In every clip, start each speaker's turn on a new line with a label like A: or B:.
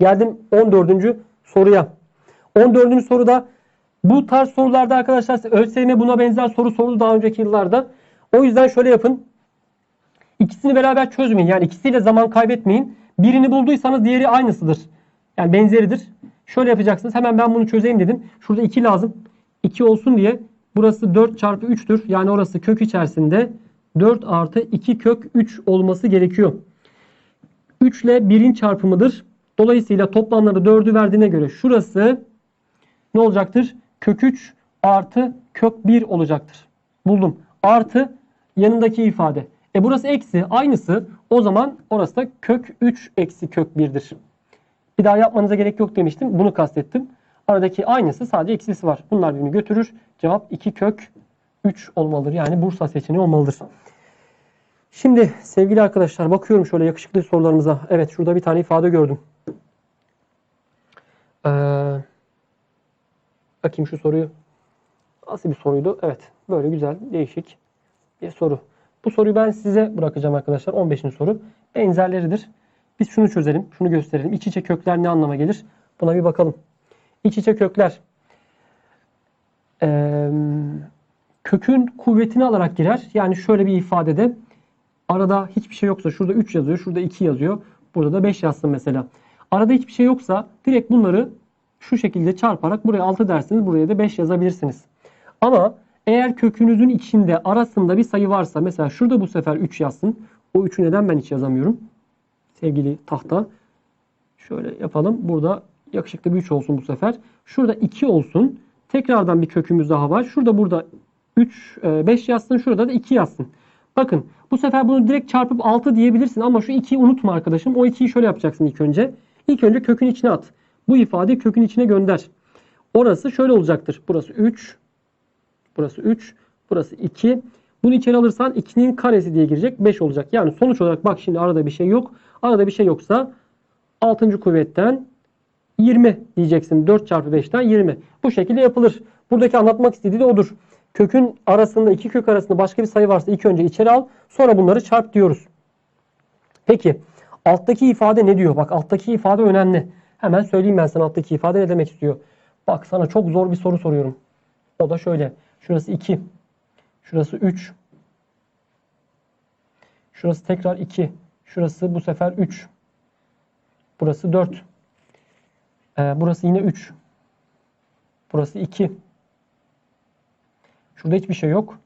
A: Geldim 14. soruya. 14. soruda bu tarz sorularda arkadaşlar ÖSYM buna benzer soru sordu daha önceki yıllarda. O yüzden şöyle yapın. İkisini beraber çözmeyin. Yani ikisiyle zaman kaybetmeyin. Birini bulduysanız diğeri aynısıdır. Yani benzeridir. Şöyle yapacaksınız. Hemen ben bunu çözeyim dedim. Şurada 2 lazım. 2 olsun diye burası 4 çarpı 3'tür. Yani orası kök içerisinde 4 artı 2 kök 3 olması gerekiyor. 3 ile 1'in çarpımıdır. Dolayısıyla toplamları 4'ü verdiğine göre şurası ne olacaktır? Kök 3 artı kök 1 olacaktır. Buldum. Artı yanındaki ifade. E burası eksi aynısı. O zaman orası da kök 3 eksi kök 1'dir. Bir daha yapmanıza gerek yok demiştim. Bunu kastettim. Aradaki aynısı sadece eksisi var. Bunlar birbirini götürür. Cevap 2 kök 3 olmalıdır. Yani Bursa seçeneği olmalıdır. Şimdi sevgili arkadaşlar bakıyorum şöyle yakışıklı sorularımıza. Evet şurada bir tane ifade gördüm. Ee, bakayım şu soruyu. Nasıl bir soruydu? Evet böyle güzel değişik bir soru. Bu soruyu ben size bırakacağım arkadaşlar. 15. soru. Benzerleridir. Biz şunu çözelim. Şunu gösterelim. İç içe kökler ne anlama gelir? Buna bir bakalım. İç içe kökler. Ee, kökün kuvvetini alarak girer. Yani şöyle bir ifadede arada hiçbir şey yoksa şurada 3 yazıyor. Şurada 2 yazıyor. Burada da 5 yazsın mesela. Arada hiçbir şey yoksa direkt bunları şu şekilde çarparak buraya 6 dersiniz. Buraya da 5 yazabilirsiniz. Ama eğer kökünüzün içinde arasında bir sayı varsa mesela şurada bu sefer 3 yazsın. O 3'ü neden ben hiç yazamıyorum? Sevgili tahta. Şöyle yapalım. Burada yakışıklı bir 3 olsun bu sefer. Şurada 2 olsun. Tekrardan bir kökümüz daha var. Şurada burada 3, 5 yazsın. Şurada da 2 yazsın. Bakın bu sefer bunu direkt çarpıp 6 diyebilirsin ama şu 2'yi unutma arkadaşım. O 2'yi şöyle yapacaksın ilk önce. İlk önce kökün içine at. Bu ifadeyi kökün içine gönder. Orası şöyle olacaktır. Burası 3. Burası 3. Burası 2. Bunu içeri alırsan 2'nin karesi diye girecek. 5 olacak. Yani sonuç olarak bak şimdi arada bir şey yok. Arada bir şey yoksa 6. kuvvetten 20 diyeceksin. 4 çarpı 5'ten 20. Bu şekilde yapılır. Buradaki anlatmak istediği de odur. Kökün arasında iki kök arasında başka bir sayı varsa ilk önce içeri al. Sonra bunları çarp diyoruz. Peki alttaki ifade ne diyor? Bak alttaki ifade önemli. Hemen söyleyeyim ben sana alttaki ifade ne demek istiyor. Bak sana çok zor bir soru soruyorum. O da şöyle. Şurası 2. Şurası 3. Şurası tekrar 2. Şurası bu sefer 3. Burası 4. Ee, burası yine 3. Burası 2. Şurada hiçbir şey yok.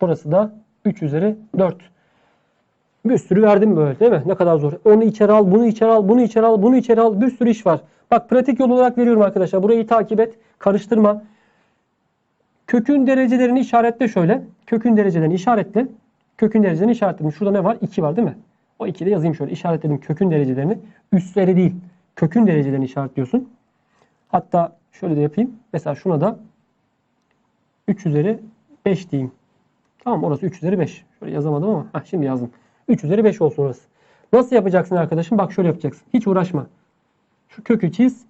A: Burası da 3 üzeri 4. Bir sürü verdim böyle değil mi? Ne kadar zor. Onu içeri al, bunu içeri al, bunu içeri al, bunu içeri al. Bir sürü iş var. Bak pratik yol olarak veriyorum arkadaşlar. Burayı takip et. Karıştırma. Kökün derecelerini işaretle şöyle. Kökün derecelerini işaretle. Kökün derecelerini işaretledim. Şurada ne var? 2 var değil mi? O 2'yi de yazayım şöyle. İşaretledim kökün derecelerini. Üstleri değil. Kökün derecelerini işaretliyorsun. Hatta şöyle de yapayım. Mesela şuna da 3 üzeri 5 diyeyim. Tamam orası 3 üzeri 5. Şöyle yazamadım ama heh, şimdi yazdım. 3 üzeri 5 olsun orası. Nasıl yapacaksın arkadaşım? Bak şöyle yapacaksın. Hiç uğraşma. Şu kökü çiz.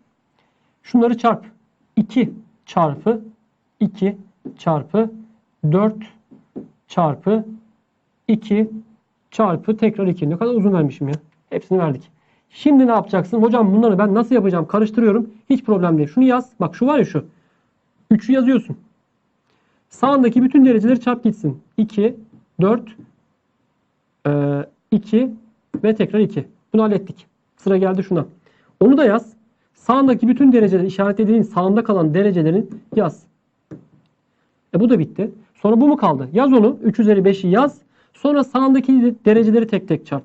A: Şunları çarp. 2 çarpı 2 çarpı 4 çarpı 2 çarpı tekrar 2. Ne kadar uzun vermişim ya. Hepsini verdik. Şimdi ne yapacaksın? Hocam bunları ben nasıl yapacağım? Karıştırıyorum. Hiç problem değil. Şunu yaz. Bak şu var ya şu. 3'ü yazıyorsun. Sağındaki bütün dereceleri çarp gitsin. 2, 4, 2 ve tekrar 2. Bunu hallettik. Sıra geldi şuna. Onu da yaz. Sağındaki bütün dereceleri işaretlediğin sağında kalan derecelerin yaz. E bu da bitti. Sonra bu mu kaldı? Yaz onu. 3 üzeri 5'i yaz. Sonra sağındaki dereceleri tek tek çarp.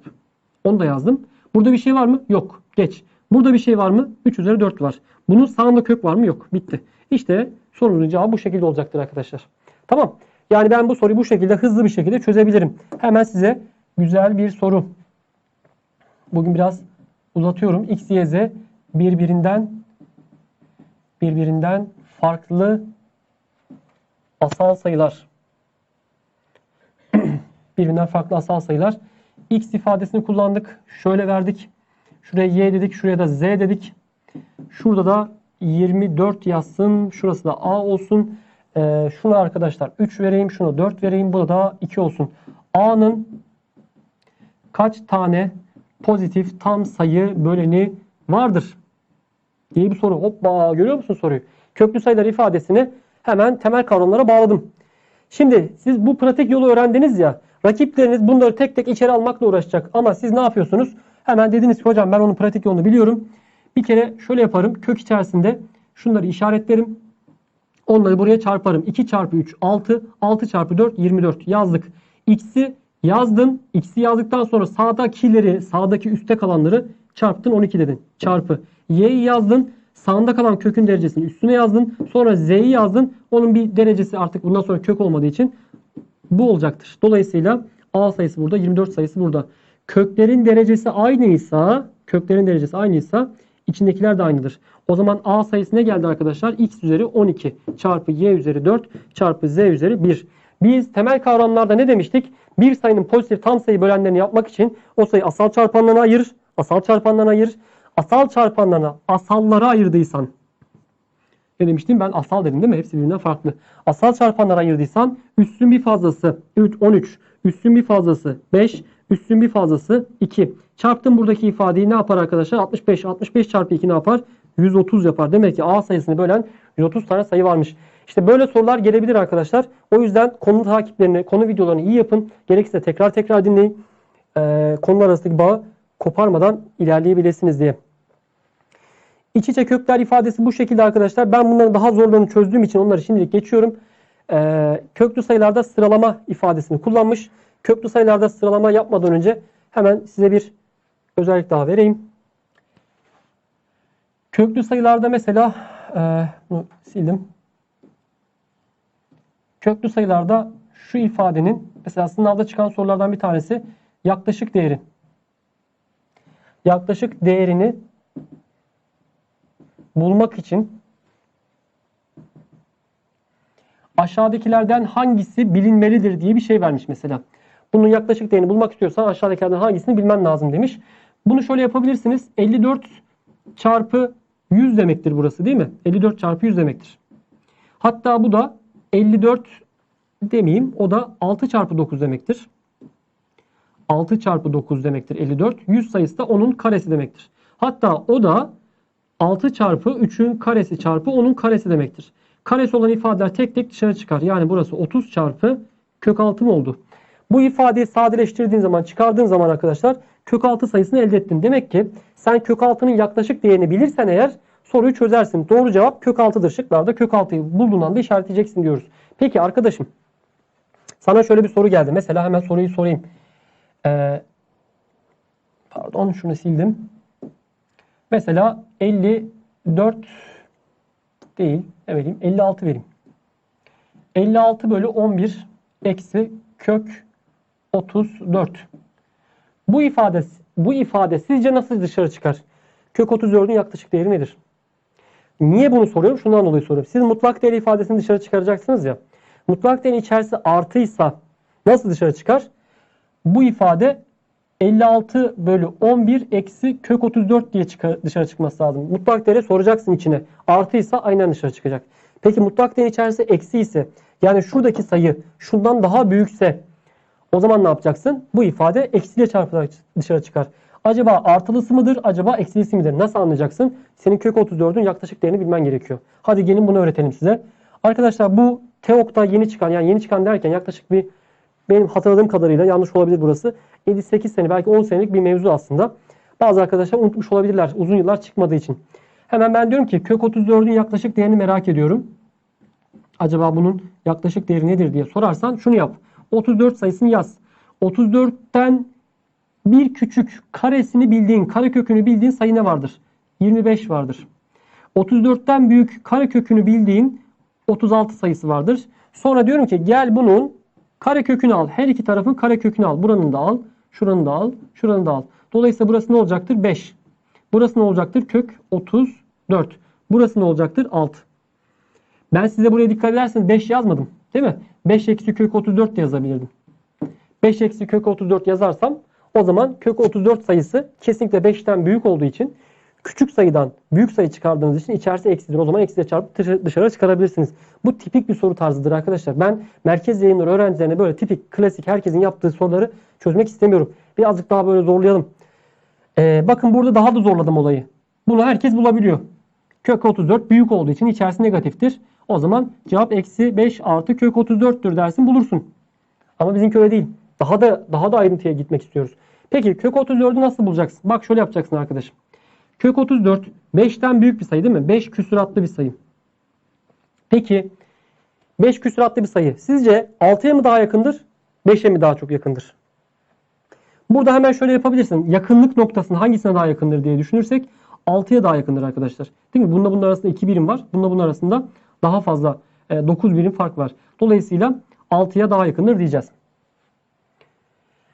A: Onu da yazdım. Burada bir şey var mı? Yok. Geç. Burada bir şey var mı? 3 üzeri 4 var. Bunun sağında kök var mı? Yok. Bitti. İşte sorunun cevabı bu şekilde olacaktır arkadaşlar. Tamam. Yani ben bu soruyu bu şekilde hızlı bir şekilde çözebilirim. Hemen size güzel bir soru. Bugün biraz uzatıyorum. X, Y, Z birbirinden birbirinden farklı asal sayılar. birbirinden farklı asal sayılar. X ifadesini kullandık. Şöyle verdik. Şuraya Y dedik. Şuraya da Z dedik. Şurada da 24 yazsın. Şurası da A olsun. Ee, şuna arkadaşlar 3 vereyim. Şuna 4 vereyim. Bu da 2 olsun. A'nın kaç tane pozitif tam sayı böleni vardır? diye bir soru. Hoppa görüyor musun soruyu? Köklü sayılar ifadesini hemen temel kavramlara bağladım. Şimdi siz bu pratik yolu öğrendiniz ya. Rakipleriniz bunları tek tek içeri almakla uğraşacak. Ama siz ne yapıyorsunuz? Hemen dediniz ki hocam ben onun pratik yolunu biliyorum. Bir kere şöyle yaparım. Kök içerisinde şunları işaretlerim. Onları buraya çarparım. 2 çarpı 3 6. 6 çarpı 4 24 yazdık. X'i yazdın. X'i yazdıktan sonra sağdakileri sağdaki üstte kalanları çarptın 12 dedin. Çarpı. Y'yi yazdın. Sağında kalan kökün derecesini üstüne yazdın. Sonra Z'yi yazdın. Onun bir derecesi artık bundan sonra kök olmadığı için bu olacaktır. Dolayısıyla A sayısı burada 24 sayısı burada. Köklerin derecesi aynıysa köklerin derecesi aynıysa içindekiler de aynıdır. O zaman A sayısı ne geldi arkadaşlar? X üzeri 12 çarpı Y üzeri 4 çarpı Z üzeri 1. Biz temel kavramlarda ne demiştik? Bir sayının pozitif tam sayı bölenlerini yapmak için o sayı asal çarpanlarına ayır. Asal çarpanlarına ayır. Asal çarpanlarına asallara ayırdıysan ne demiştim? Ben asal dedim değil mi? Hepsi birbirinden farklı. Asal çarpanlara ayırdıysan üstün bir fazlası 3, 13, üstün bir fazlası 5, üstün bir fazlası 2. Çarptım buradaki ifadeyi ne yapar arkadaşlar? 65. 65 çarpı 2 ne yapar? 130 yapar. Demek ki A sayısını bölen 130 tane sayı varmış. İşte böyle sorular gelebilir arkadaşlar. O yüzden konu takiplerini, konu videolarını iyi yapın. Gerekirse tekrar tekrar dinleyin. Ee, konular arasındaki bağı koparmadan ilerleyebilirsiniz diye. İç içe kökler ifadesi bu şekilde arkadaşlar. Ben bunların daha zorlarını çözdüğüm için onları şimdilik geçiyorum. Ee, köklü sayılarda sıralama ifadesini kullanmış. Köklü sayılarda sıralama yapmadan önce hemen size bir özellik daha vereyim. Köklü sayılarda mesela e, bunu sildim. Köklü sayılarda şu ifadenin mesela sınavda çıkan sorulardan bir tanesi yaklaşık değeri. Yaklaşık değerini bulmak için aşağıdakilerden hangisi bilinmelidir diye bir şey vermiş mesela. Bunun yaklaşık değerini bulmak istiyorsan aşağıdakilerden hangisini bilmen lazım demiş. Bunu şöyle yapabilirsiniz. 54 çarpı 100 demektir burası değil mi? 54 çarpı 100 demektir. Hatta bu da 54 demeyeyim. O da 6 çarpı 9 demektir. 6 çarpı 9 demektir 54. 100 sayısı da onun karesi demektir. Hatta o da 6 çarpı 3'ün karesi çarpı 10'un karesi demektir. Karesi olan ifadeler tek tek dışarı çıkar. Yani burası 30 çarpı kök 6 mı oldu? Bu ifadeyi sadeleştirdiğin zaman çıkardığın zaman arkadaşlar kök 6 sayısını elde ettin. Demek ki sen kök 6'nın yaklaşık değerini bilirsen eğer soruyu çözersin. Doğru cevap kök 6'dır. Şıklarda kök 6'yı bulduğun anda işaretleyeceksin diyoruz. Peki arkadaşım sana şöyle bir soru geldi. Mesela hemen soruyu sorayım. Ee, pardon şunu sildim. Mesela 54 değil. Ne vereyim? 56 vereyim. 56 bölü 11 eksi kök 34. Bu ifade bu ifade sizce nasıl dışarı çıkar? Kök 34'ün yaklaşık değeri nedir? Niye bunu soruyorum? Şundan dolayı soruyorum. Siz mutlak değer ifadesini dışarı çıkaracaksınız ya. Mutlak değerin içerisi artıysa nasıl dışarı çıkar? Bu ifade 56 bölü 11 eksi kök 34 diye dışarı çıkması lazım. Mutlak değeri soracaksın içine. Artıysa aynen dışarı çıkacak. Peki mutlak değer içerisi eksi ise yani şuradaki sayı şundan daha büyükse o zaman ne yapacaksın? Bu ifade eksiyle çarpılarak dışarı çıkar. Acaba artılısı mıdır? Acaba eksilisi midir? Nasıl anlayacaksın? Senin kök 34'ün yaklaşık değerini bilmen gerekiyor. Hadi gelin bunu öğretelim size. Arkadaşlar bu TEOK'ta yeni çıkan yani yeni çıkan derken yaklaşık bir benim hatırladığım kadarıyla yanlış olabilir burası. 7-8 sene belki 10 senelik bir mevzu aslında. Bazı arkadaşlar unutmuş olabilirler uzun yıllar çıkmadığı için. Hemen ben diyorum ki kök 34'ün yaklaşık değerini merak ediyorum. Acaba bunun yaklaşık değeri nedir diye sorarsan şunu yap. 34 sayısını yaz. 34'ten bir küçük karesini bildiğin, karekökünü bildiğin sayı ne vardır? 25 vardır. 34'ten büyük karekökünü bildiğin 36 sayısı vardır. Sonra diyorum ki gel bunun karekökünü al. Her iki tarafın karekökünü al. Buranın da al, şuranın da al, şuranın da al. Dolayısıyla burası ne olacaktır? 5. Burası ne olacaktır? Kök 34. Burası ne olacaktır? 6. Ben size buraya dikkat ederseniz 5 yazmadım. Değil mi? 5 eksi kök 34 de yazabilirdim. 5 eksi kök 34 yazarsam o zaman kök 34 sayısı kesinlikle 5'ten büyük olduğu için küçük sayıdan büyük sayı çıkardığınız için içerisi eksidir. O zaman eksiyle çarpıp dışarı- çıkarabilirsiniz. Bu tipik bir soru tarzıdır arkadaşlar. Ben merkez yayınları öğrencilerine böyle tipik, klasik herkesin yaptığı soruları çözmek istemiyorum. Birazcık daha böyle zorlayalım. Ee, bakın burada daha da zorladım olayı. Bunu herkes bulabiliyor. Kök 34 büyük olduğu için içerisi negatiftir. O zaman cevap eksi 5 artı kök 34'tür dersin bulursun. Ama bizimki öyle değil. Daha da daha da ayrıntıya gitmek istiyoruz. Peki kök 34'ü nasıl bulacaksın? Bak şöyle yapacaksın arkadaşım. Kök 34 5'ten büyük bir sayı değil mi? 5 küsuratlı bir sayı. Peki 5 küsuratlı bir sayı. Sizce 6'ya mı daha yakındır? 5'e mi daha çok yakındır? Burada hemen şöyle yapabilirsin. Yakınlık noktasının hangisine daha yakındır diye düşünürsek 6'ya daha yakındır arkadaşlar. Değil mi? Bununla bunun arasında 2 birim var. Bununla bunun arasında daha fazla e, 9 birim fark var. Dolayısıyla 6'ya daha yakındır diyeceğiz.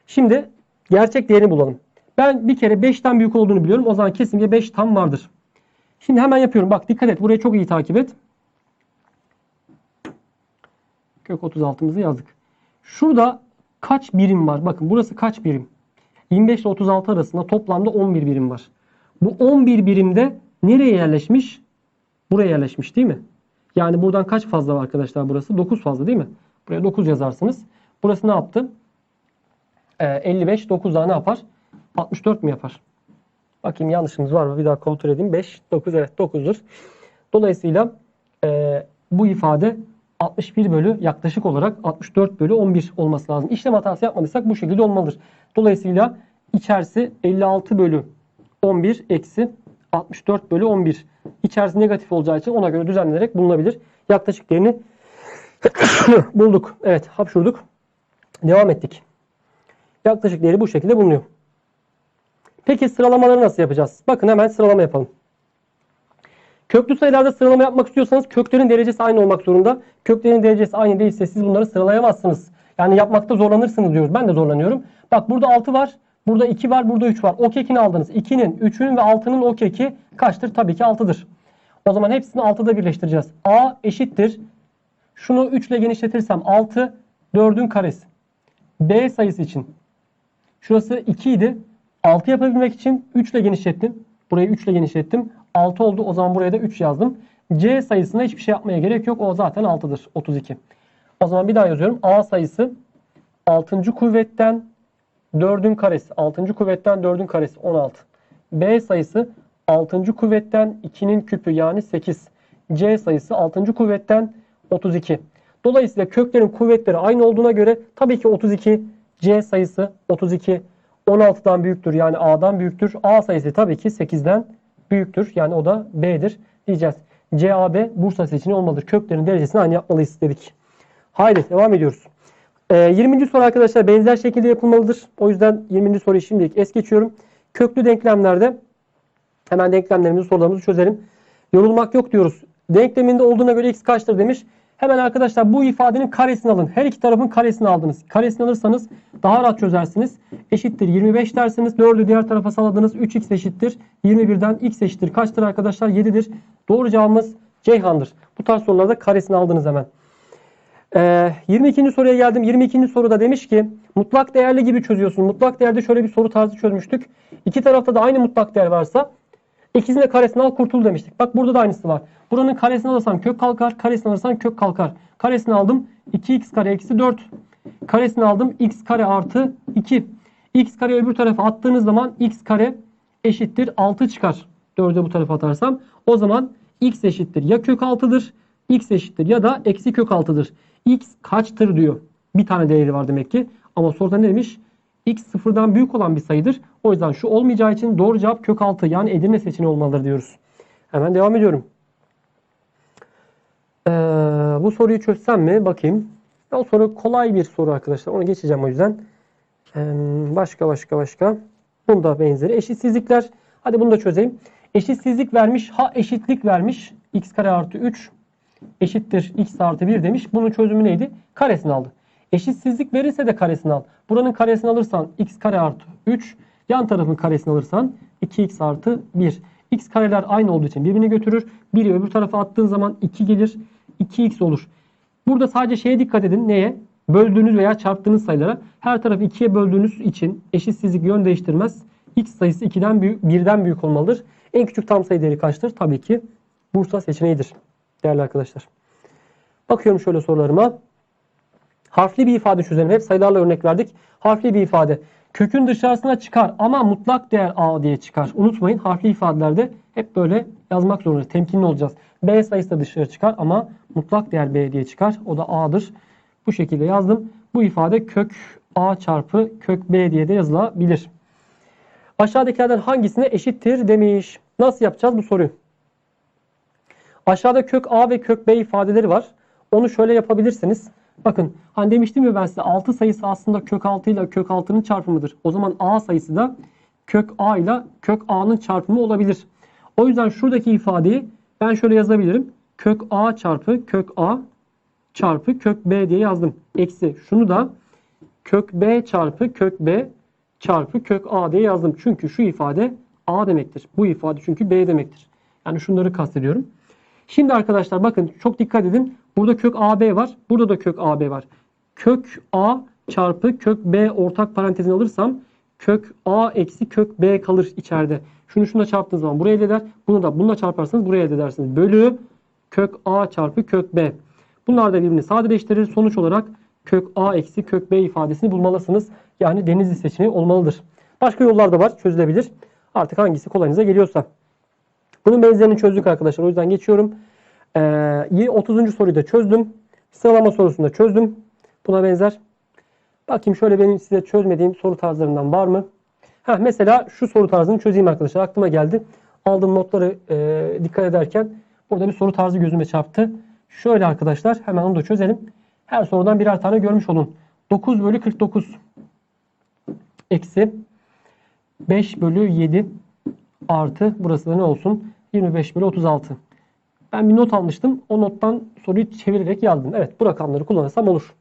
A: Şimdi gerçek değerini bulalım. Ben bir kere 5'ten büyük olduğunu biliyorum. O zaman kesinlikle 5 tam vardır. Şimdi hemen yapıyorum. Bak dikkat et. Burayı çok iyi takip et. Kök 36'mızı yazdık. Şurada kaç birim var? Bakın burası kaç birim? 25 ile 36 arasında toplamda 11 birim var. Bu 11 birimde nereye yerleşmiş? Buraya yerleşmiş değil mi? Yani buradan kaç fazla var arkadaşlar burası? 9 fazla değil mi? Buraya 9 yazarsınız. Burası ne yaptı? Ee, 55 9 daha ne yapar? 64 mi yapar? Bakayım yanlışımız var mı? Bir daha kontrol edeyim. 5, 9 evet 9'dur. Dolayısıyla e, bu ifade 61 bölü yaklaşık olarak 64 bölü 11 olması lazım. İşlem hatası yapmadıysak bu şekilde olmalıdır. Dolayısıyla içerisi 56 bölü 11 eksi 64 bölü 11. İçerisi negatif olacağı için ona göre düzenlenerek bulunabilir. Yaklaşık değerini bulduk. Evet hapşurduk. Devam ettik. Yaklaşık değeri bu şekilde bulunuyor. Peki sıralamaları nasıl yapacağız? Bakın hemen sıralama yapalım. Köklü sayılarda sıralama yapmak istiyorsanız köklerin derecesi aynı olmak zorunda. Köklerin derecesi aynı değilse siz bunları sıralayamazsınız. Yani yapmakta zorlanırsınız diyoruz. Ben de zorlanıyorum. Bak burada 6 var. Burada 2 var. Burada 3 var. O kekini aldınız. 2'nin, 3'ün ve 6'nın o keki kaçtır? Tabii ki 6'dır. O zaman hepsini 6'da birleştireceğiz. A eşittir. Şunu 3 ile genişletirsem 6, 4'ün karesi. B sayısı için. Şurası 2 idi. 6 yapabilmek için 3 ile genişlettim. Burayı 3 ile genişlettim. 6 oldu. O zaman buraya da 3 yazdım. C sayısına hiçbir şey yapmaya gerek yok. O zaten 6'dır. 32. O zaman bir daha yazıyorum. A sayısı 6. kuvvetten 4'ün karesi. 6. kuvvetten 4'ün karesi 16. B sayısı 6. kuvvetten 2'nin küpü yani 8. C sayısı 6. kuvvetten 32. Dolayısıyla köklerin kuvvetleri aynı olduğuna göre tabii ki 32 C sayısı 32 16'dan büyüktür yani A'dan büyüktür. A sayısı tabii ki 8'den büyüktür. Yani o da B'dir diyeceğiz. CAB Bursa seçeneği olmalıdır. Köklerin derecesini aynı yapmalıyız dedik. Haydi devam ediyoruz. Ee, 20. soru arkadaşlar benzer şekilde yapılmalıdır. O yüzden 20. soruyu şimdilik es geçiyorum. Köklü denklemlerde hemen denklemlerimizi sorularımızı çözelim. Yorulmak yok diyoruz. Denkleminde olduğuna göre x kaçtır demiş. Hemen arkadaşlar bu ifadenin karesini alın. Her iki tarafın karesini aldınız. Karesini alırsanız daha rahat çözersiniz. Eşittir 25 dersiniz. 4'ü diğer tarafa salladınız. 3x eşittir. 21'den x eşittir. Kaçtır arkadaşlar? 7'dir. Doğru cevabımız Ceyhan'dır. Bu tarz sorularda karesini aldınız hemen. Ee, 22. soruya geldim. 22. soruda demiş ki mutlak değerli gibi çözüyorsun. Mutlak değerde şöyle bir soru tarzı çözmüştük. İki tarafta da aynı mutlak değer varsa ikisinin de karesini al kurtul demiştik. Bak burada da aynısı var. Buranın karesini alırsan kök kalkar. Karesini alırsan kök kalkar. Karesini aldım. 2x kare eksi 4. Karesini aldım. x kare artı 2. x kare öbür tarafa attığınız zaman x kare eşittir 6 çıkar. 4'ü bu tarafa atarsam. O zaman x eşittir ya kök 6'dır x eşittir ya da eksi kök 6'dır. x kaçtır diyor. Bir tane değeri var demek ki. Ama soruda ne demiş? X sıfırdan büyük olan bir sayıdır. O yüzden şu olmayacağı için doğru cevap kök 6 yani Edirne seçeneği olmalıdır diyoruz. Hemen devam ediyorum. Ee, bu soruyu çözsem mi? Bakayım. O soru kolay bir soru arkadaşlar. Onu geçeceğim o yüzden. Ee, başka başka başka. Bunda benzeri. Eşitsizlikler. Hadi bunu da çözeyim. Eşitsizlik vermiş. Ha eşitlik vermiş. x kare artı 3 eşittir x artı 1 demiş. Bunun çözümü neydi? Karesini aldı. Eşitsizlik verirse de karesini al. Buranın karesini alırsan x kare artı 3. Yan tarafın karesini alırsan 2x artı 1. x kareler aynı olduğu için birbirini götürür. Biri öbür tarafa attığın zaman 2 gelir. 2x olur. Burada sadece şeye dikkat edin. Neye? Böldüğünüz veya çarptığınız sayılara. Her tarafı 2'ye böldüğünüz için eşitsizlik yön değiştirmez. x sayısı 2'den büyük, 1'den büyük olmalıdır. En küçük tam sayı değeri kaçtır? Tabii ki Bursa seçeneğidir. Değerli arkadaşlar. Bakıyorum şöyle sorularıma. Harfli bir ifade çözelim. Hep sayılarla örnek verdik. Harfli bir ifade. Kökün dışarısına çıkar ama mutlak değer A diye çıkar. Unutmayın harfli ifadelerde hep böyle yazmak zorundayız. Temkinli olacağız. B sayısı da dışarı çıkar ama mutlak değer B diye çıkar. O da A'dır. Bu şekilde yazdım. Bu ifade kök A çarpı kök B diye de yazılabilir. Aşağıdakilerden hangisine eşittir demiş. Nasıl yapacağız bu soruyu? Aşağıda kök A ve kök B ifadeleri var. Onu şöyle yapabilirsiniz. Bakın hani demiştim ya ben size 6 sayısı aslında kök 6 ile kök 6'nın çarpımıdır. O zaman A sayısı da kök A ile kök A'nın çarpımı olabilir. O yüzden şuradaki ifadeyi ben şöyle yazabilirim. Kök A çarpı kök A çarpı kök B diye yazdım. Eksi şunu da kök B çarpı kök B çarpı kök A diye yazdım. Çünkü şu ifade A demektir. Bu ifade çünkü B demektir. Yani şunları kastediyorum. Şimdi arkadaşlar bakın çok dikkat edin. Burada kök AB var. Burada da kök AB var. Kök A çarpı kök B ortak parantezini alırsam kök A eksi kök B kalır içeride. Şunu şuna çarptığınız zaman buraya elde eder. Bunu da bununla çarparsanız buraya elde edersiniz. Bölü kök A çarpı kök B. Bunlar da birbirini sadeleştirir. Sonuç olarak kök A eksi kök B ifadesini bulmalısınız. Yani denizli seçeneği olmalıdır. Başka yollar da var. Çözülebilir. Artık hangisi kolayınıza geliyorsa. Bunun benzerini çözdük arkadaşlar. O yüzden geçiyorum. Ee, 30. soruyu da çözdüm. Sıralama sorusunu da çözdüm. Buna benzer. Bakayım şöyle benim size çözmediğim soru tarzlarından var mı? Heh, mesela şu soru tarzını çözeyim arkadaşlar. Aklıma geldi. Aldığım notları e, dikkat ederken burada bir soru tarzı gözüme çarptı. Şöyle arkadaşlar hemen onu da çözelim. Her sorudan birer tane görmüş olun. 9 bölü 49 eksi 5 bölü 7 artı burası da ne olsun? 25 bölü 36. Ben bir not almıştım. O nottan soruyu çevirerek yazdım. Evet bu rakamları kullanırsam olur.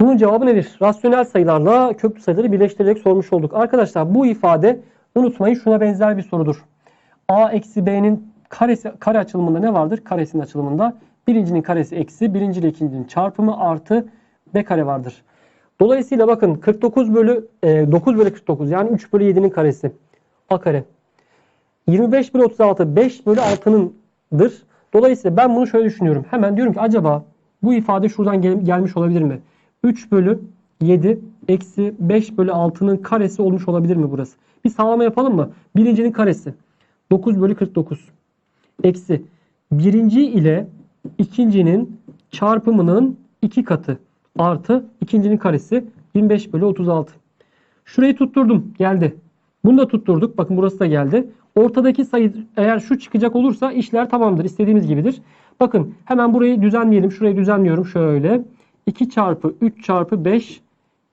A: Bunun cevabı nedir? Rasyonel sayılarla köklü sayıları birleştirerek sormuş olduk. Arkadaşlar bu ifade unutmayın şuna benzer bir sorudur. A eksi B'nin karesi, kare açılımında ne vardır? Karesinin açılımında birincinin karesi eksi birinci ile ikincinin çarpımı artı B kare vardır. Dolayısıyla bakın 49 bölü e, 9 bölü 49 yani 3 bölü 7'nin karesi. A kare. 25 bölü 36 5 bölü 6'nındır. Dolayısıyla ben bunu şöyle düşünüyorum. Hemen diyorum ki acaba bu ifade şuradan gel- gelmiş olabilir mi? 3 bölü 7 eksi 5 bölü 6'nın karesi olmuş olabilir mi burası? Bir sağlama yapalım mı? Birincinin karesi 9 bölü 49 eksi birinci ile ikincinin çarpımının iki katı artı ikincinin karesi 25 bölü 36. Şurayı tutturdum geldi. Bunu da tutturduk. Bakın burası da geldi. Ortadaki sayı eğer şu çıkacak olursa işler tamamdır. İstediğimiz gibidir. Bakın hemen burayı düzenleyelim. Şurayı düzenliyorum şöyle. 2 çarpı 3 çarpı 5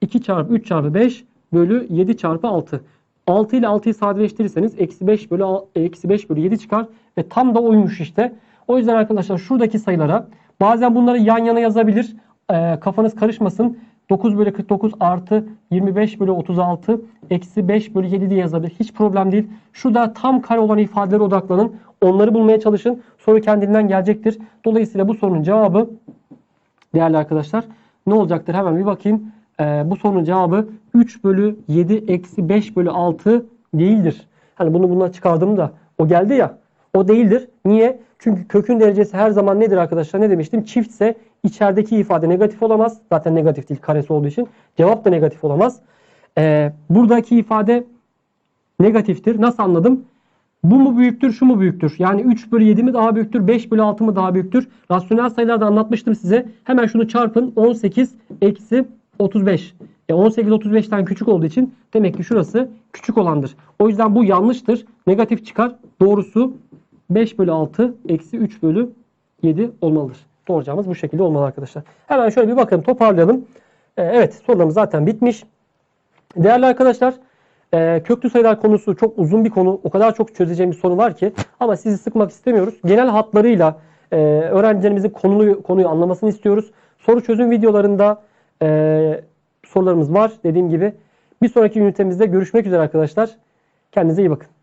A: 2 çarpı 3 çarpı 5 bölü 7 çarpı 6. 6 ile 6'yı sadeleştirirseniz eksi 5 bölü, eksi 5 bölü 7 çıkar. Ve tam da oymuş işte. O yüzden arkadaşlar şuradaki sayılara bazen bunları yan yana yazabilir. Ee, kafanız karışmasın. 9 bölü 49 artı 25 bölü 36 eksi 5 bölü 7 diye yazabilir. Hiç problem değil. Şurada tam kare olan ifadelere odaklanın. Onları bulmaya çalışın. Soru kendinden gelecektir. Dolayısıyla bu sorunun cevabı değerli arkadaşlar ne olacaktır? Hemen bir bakayım. Ee, bu sorunun cevabı 3 bölü 7 eksi 5 bölü 6 değildir. Hani bunu bundan çıkardığımda o geldi ya. O değildir. Niye? Çünkü kökün derecesi her zaman nedir arkadaşlar? Ne demiştim? Çiftse içerideki ifade negatif olamaz. Zaten negatif değil karesi olduğu için. Cevap da negatif olamaz. Ee, buradaki ifade negatiftir. Nasıl anladım? Bu mu büyüktür, şu mu büyüktür? Yani 3 bölü 7 mi daha büyüktür, 5 bölü 6 mı daha büyüktür? Rasyonel sayılarda anlatmıştım size. Hemen şunu çarpın. 18 eksi 35. E 18 35'ten küçük olduğu için demek ki şurası küçük olandır. O yüzden bu yanlıştır. Negatif çıkar. Doğrusu 5 bölü 6 eksi 3 bölü 7 olmalıdır. Doğru cevabımız bu şekilde olmalı arkadaşlar. Hemen şöyle bir bakalım toparlayalım. E, evet sorularımız zaten bitmiş. Değerli arkadaşlar e, köklü sayılar konusu çok uzun bir konu. O kadar çok çözeceğimiz soru var ki ama sizi sıkmak istemiyoruz. Genel hatlarıyla e, öğrencilerimizin konuyu, konuyu anlamasını istiyoruz. Soru çözüm videolarında e, sorularımız var dediğim gibi. Bir sonraki ünitemizde görüşmek üzere arkadaşlar. Kendinize iyi bakın.